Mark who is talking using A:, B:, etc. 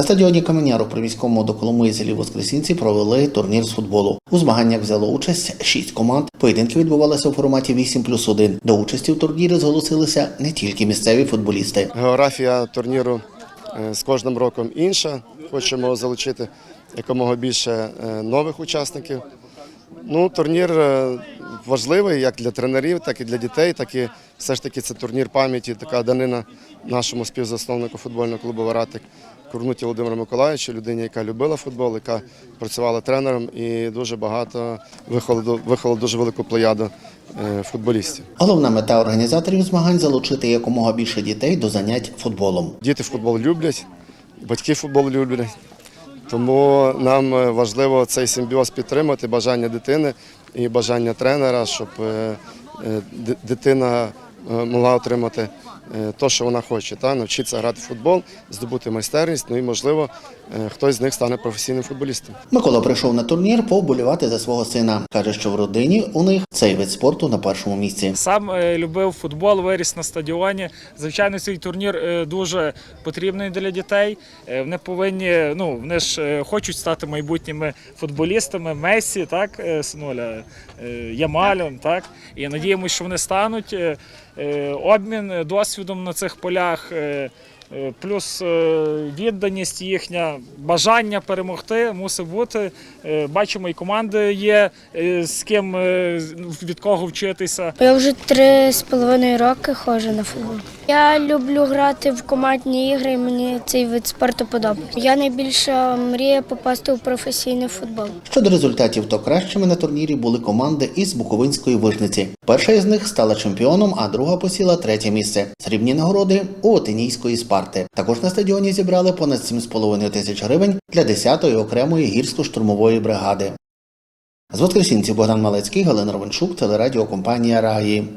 A: На стадіоні Каменяру при міському до Коломиї Воскресінці провели турнір з футболу. У змаганнях взяло участь шість команд. Поєдинки відбувалися у форматі 8 плюс 1. До участі в турнірі зголосилися не тільки місцеві футболісти.
B: Географія турніру е, з кожним роком інша. Хочемо залучити якомога більше е, нових учасників. Ну, турнір е, важливий як для тренерів, так і для дітей. Так і все ж таки це турнір пам'яті, така данина нашому співзасновнику футбольного клубу Варатик Курнуті Володимиру Миколаївичу, людині, яка любила футбол, яка працювала тренером і дуже багато виховала, виховала дуже велику плеяду е, футболістів.
A: Головна мета організаторів змагань залучити якомога більше дітей до занять футболом.
B: Діти футбол люблять, батьки футбол люблять. Тому нам е, важливо цей симбіоз підтримати, бажання дитини і бажання тренера, щоб е, е, ди- дитина могла отримати те, що вона хоче, та навчитися грати в футбол, здобути майстерність. Ну і можливо, е, хтось з них стане професійним футболістом.
A: Микола прийшов на турнір повболівати за свого сина. каже, що в родині у них цей вид спорту на першому місці.
C: Сам е, любив футбол, виріс на стадіоні. Звичайно, цей турнір е, дуже потрібний для дітей. Е, Вони повинні, ну вони ж е, хочуть стати майбутніми футболістами. Месі, так, е, синуля, е, Ямалем, так. І надіємося, що вони стануть. Е, е, Обмін е, досвідом на цих полях. Е, Плюс е, відданість їхня, бажання перемогти мусить бути. Е, Бачимо, і команди є, з ким від кого вчитися.
D: Я вже три з половиною роки ходжу на футбол. Я люблю грати в командні ігри, і мені цей вид спорту подобається. Я найбільше мрію попасти у професійний футбол.
A: Щодо результатів, то кращими на турнірі були команди із Буковинської вижниці. Перша із них стала чемпіоном, а друга посіла третє місце. Срібні нагороди у Отинійської Спарти. Також на стадіоні зібрали понад 7,5 тисяч гривень для 10-ї окремої гірсько-штурмової бригади. З Воскресінці Богдан Малецький, Галина Ровенчук, телерадіокомпанія Раї.